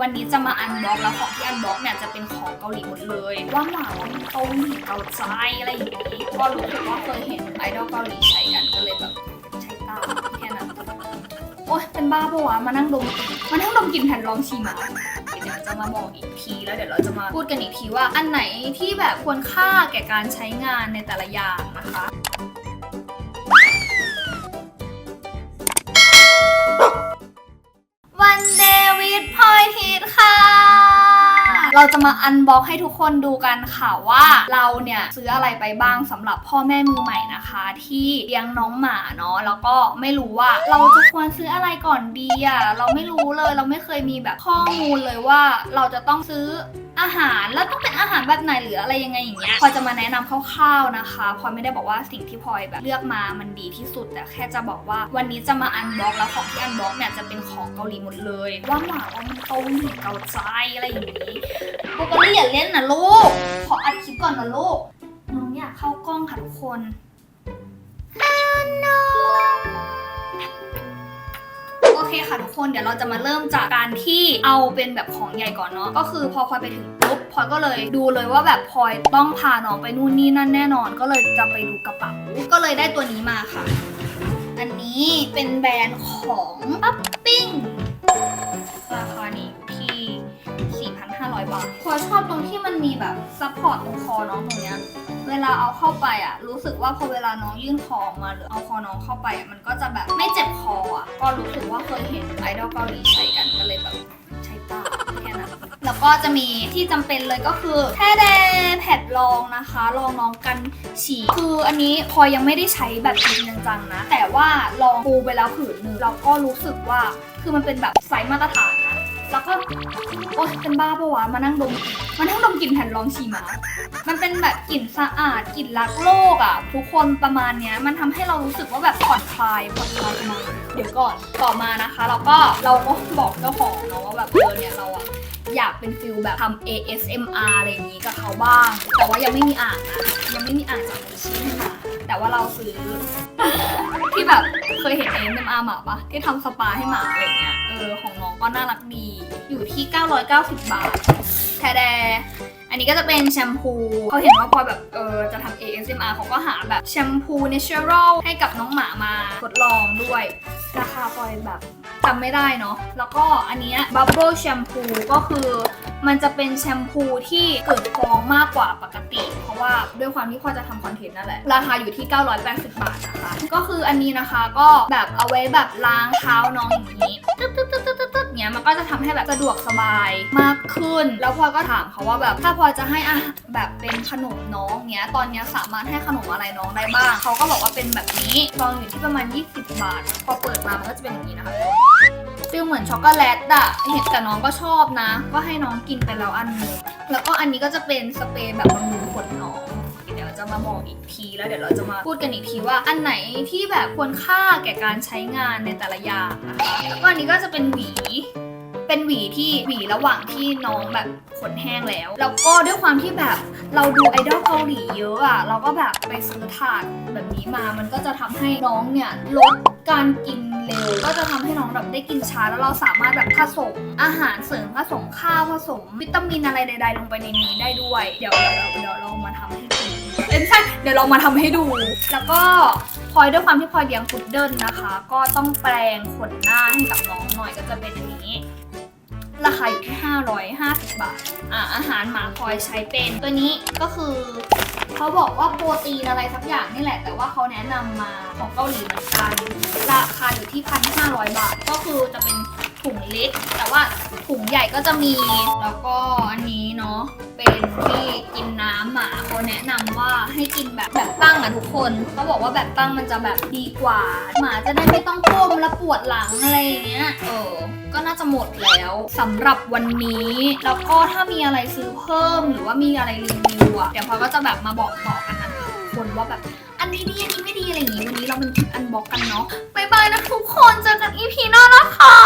วันนี้จะมาอันบล็อกแล้วของที่อันบล็อกเนี่ยจะเป็นของเกาหลีหมดเลย ว่าหมาว่ามันเกาหลีเกาใจอะไรอย่างนี้ก็รู้สึกว่าเคยเห็นไอดอลเกาหลีใช้กันก็เลยแบบใช้ตามแค่นั้นโอ๊ยเป็นบ้าปะวะมานั่งดมมานั่งดมกลิ่นแผ่นรองชีมาเดี๋ยวจะมาบอกอีกทีแล้วเดี๋ยวเราจะมาพูดกันอีกทีว่า อันไหนที่แบบควรค่าแก่การใช้งานในแต่ละอย่างนะคะ เราจะมาอันบ็อกให้ทุกคนดูกันค่ะว่าเราเนี่ยซื้ออะไรไปบ้างสำหรับพ่อแม่มือใหม่นะคะ ที่เลี้ยงน้องหมาเนาะแล้วก็ไม่รู้ว่าเราจะควรซื้ออะไรก่อนดีอะเราไม่รู้เลย เราไม่เคยมีแบบข้อมูลเลยว่าเราจะต้องซื้อ อาหารแล้วต้องเป็นอาหารแบบไหนหรืออะไรยังไงอย่างเงี้ยพลอยจะมาแนะนำคร่าวๆนะคะพลอยไม่ได้บอกว่าสิ่งที่พลอยแบบเลือกมามันดีที่สุด แต่แค่จะบอกว่าวันนี้จะมาอันบ็อกแล้วของที่อันบ็อกเนี่ยจะเป็นของเกาหลีหมดเลยว่าหมาว่ามันเกาหลีเกาใจอะไรอย่างนี้โบเกอรี่อย่าเล่นนะลูกขออัดคลิปก่อนนะลูกน้องอยากเข้ากล้องค่ะทุกคนฮันโนโอเคค่ะทุกคนเดี๋ยวเราจะมาเริ่มจากการที่เอาเป็นแบบของใหญ่ก่อนเนาะก็คือพอพลอยไปถึง ปุ๊บพลอยก็เลยดูเลยว่าแบบพลอยต้องพาน้องไปนู่นนี่นั่นแน่นอน ก็เลยจะไปดูกระเป๋าก็เลยได้ตัวนี้มาค่ะ อันนี้เป็นแบรนด์ของปั๊ปปิ้งราคานี้อยู่ที่ 4,500 บาทพอชอบตรงที่มันมีแบบซัพพอร์ตตรงคอน้องตรงเนี้ยเวลาเอาเข้าไปอะ รู้สึกว่าพอเวลาน้องยื่นคอออกมาหรือเอาคอน้องเข้าไปอะมันก็จะแบบไม่เจ็บคออะ ก็รู้สึกว่าเคยเห็นไอดอลเกาหลีใช้กันก็เลยแบบใช้ตามแค่นั้นแล้ว ก็จะมีที่จำเป็นเลยก็คือแท้แดแผ่นรองนะคะรองน้องกันฉี่คืออันนี้พอยังไม่ได้ใช้แบบจริงจังๆนะ แต่ว่าลองปูไปแล้วผืนหนึ่งเราก็รู้สึกว่าคือมันเป็นแบบไซส์มาตรฐานนะแล้วก็โอ๊ยเป็นบ้าปะวะมานั่งดมมานั่งดมกลิ่นแผ่นรองฉี่หมา มันเป็นแบบกลิ่นสะอาดกลิ่นรักโลกอะทุกคนประมาณเนี้ยมันทำให้เรารู้สึกว่าแบบผ่อนคลายผ่อนคลายประมาณเดี๋ยวก่อนต่อมานะคะ เราก็เราก็บอกเจ้าของเนาะว่าแบบเออเนี่ยเราอะ อยากเป็นฟิลแบบทำ ASMR อะไรอย่างนี้กับเขาบ้าง แต่ว่ายังไม่มีอ่างนะยังไม่มีอ่างจากมือชี้ให้มาแต่ว่าเราซื้อ ที่แบบเคยเห็น ASMR หมาปะที่ทำสปาให้หมาอะไรเงี้ยเออของน้องก็น่ารักดี อยู่ที่ 990 บาทแทแดอันนี้ก็จะเป็นแชมพูเขาเห็นว่าพอแบบเออจะทำ ASMR เขาก็หาแบบแชมพู natural ให้กับน้องหมามาทดลองด้วย ราคาพลอยแบบ จำไม่ได้เนาะแล้วก็อันนี้บับเบิลแชมพูก็คือมันจะเป็นแชมพูที่เกิดฟองมากกว่าปกติ เพราะว่าด้วยความที่พ่อจะทำคอนเทนต์นั่นแหละ ราคาอยู่ที่ 980 บาทนะคะ ก็คืออันนี้นะคะก็แบบเอาไว้แบบล้างเท้าน้องอย่างนี้ตึ๊บตึ๊บตึ๊ดตึ๊ดตึ๊ดตึ๊ดเนี้ ยมันก็จะทำให้แบบสะดวกสบายมากขึ้น แล้วพลอยก็ถามเขาว่าแบบถ้าพลอยจะให้อาหารแบบเป็นขนมน้องเนี้ยตอนเนี้ยสามารถให้ขนมอะไรน้องได้บ้างเขาก็บอกว่าเป็นแบบนี้ซองอยู่ที่ประมาณ 20 บาท พอเปิดมามันก็จะเป็นอย่างนี้นะคะฟีลเหมือนช็อกโกแลตอะเห็นแต่น้องก็ชอบนะ ก็ให้น้องกินไปแล้วอันนึงแล้วก็อันนี้ก็จะเป็นสเปรย์แบบบำรุงขนน้อง จะมาบอกอีกที แล้วเดี๋ยวเราจะมาพูดกันอีกทีว่า อันไหนที่แบบควรค่าแก่การใช้งานในแต่ละอย่างนะคะก็อันนี้ก็จะเป็นหวีเป็นหวีที่หวีระหว่างที่น้องแบบขนแห้งแล้ว แล้วก็ด้วยความที่แบบเราดูไอดอลเกาหลีเยอะอะเราก็แบบไปซื้อถาดแบบนี้มา มันก็จะทำให้น้องเนี่ยลดการกินเร็ว ก็จะทำให้น้องแบบได้กินช้าแล้วเราสามารถแบบผสมอาหารเสริมผสมข้าวผสม วิตามินอะไรใด ๆ ลงไปในนี้ได้ด้วย เดี๋ยวเดี๋ยวเดี๋ยวเรามาทำให้ ใช่ เดี๋ยวเรามาทำให้ดู แล้วก็พลอยด้วยความที่พลอยเลี้ยงพุดเดิ้ลนะคะ ก็ต้องแปลงขนหน้าให้กับน้องหน่อยก็จะเป็นอันนี้ ราคาอยู่ที่ 550 บาท อ่าอาหารหมาพลอยใช้เป็นตัวนี้ก็คือเขาบอกว่าโปรตีนอะไรสักอย่างนี่แหละ แต่ว่าเขาแนะนำมาของเกาหลีเหมือนกัน ราคาอยู่ที่ 1,500 บาท ก็คือจะเป็นถุงเล็ก แต่ว่าถุงใหญ่ก็จะมี แล้วก็อันนี้เนาะ เป็นที่ หมาเขาแนะนำว่าให้กินแบบแบบตั้งอะทุกคนเขาบอกว่าแบบตั้งมันจะแบบดีกว่า หมาจะได้ไม่ต้องก้มแล้วปวดหลังอะไรอย่างเงี้ยเออ ก็น่าจะหมดแล้วสำหรับวันนี้ แล้วก็ถ้ามีอะไรซื้อเพิ่มหรือว่ามีอะไรรีวิวอะเดี๋ยวพลอยก็จะแบบมาบอกต่อกันนะคะทุกคนว่าแบบ อันนี้ดีอันนี้ไม่ดีอะไรอย่างงี้วันนี้เราเป็นคลิปอันบ็อกกันเนาะบายบายนะทุกคนเจอกันอีพีหน้านะคะ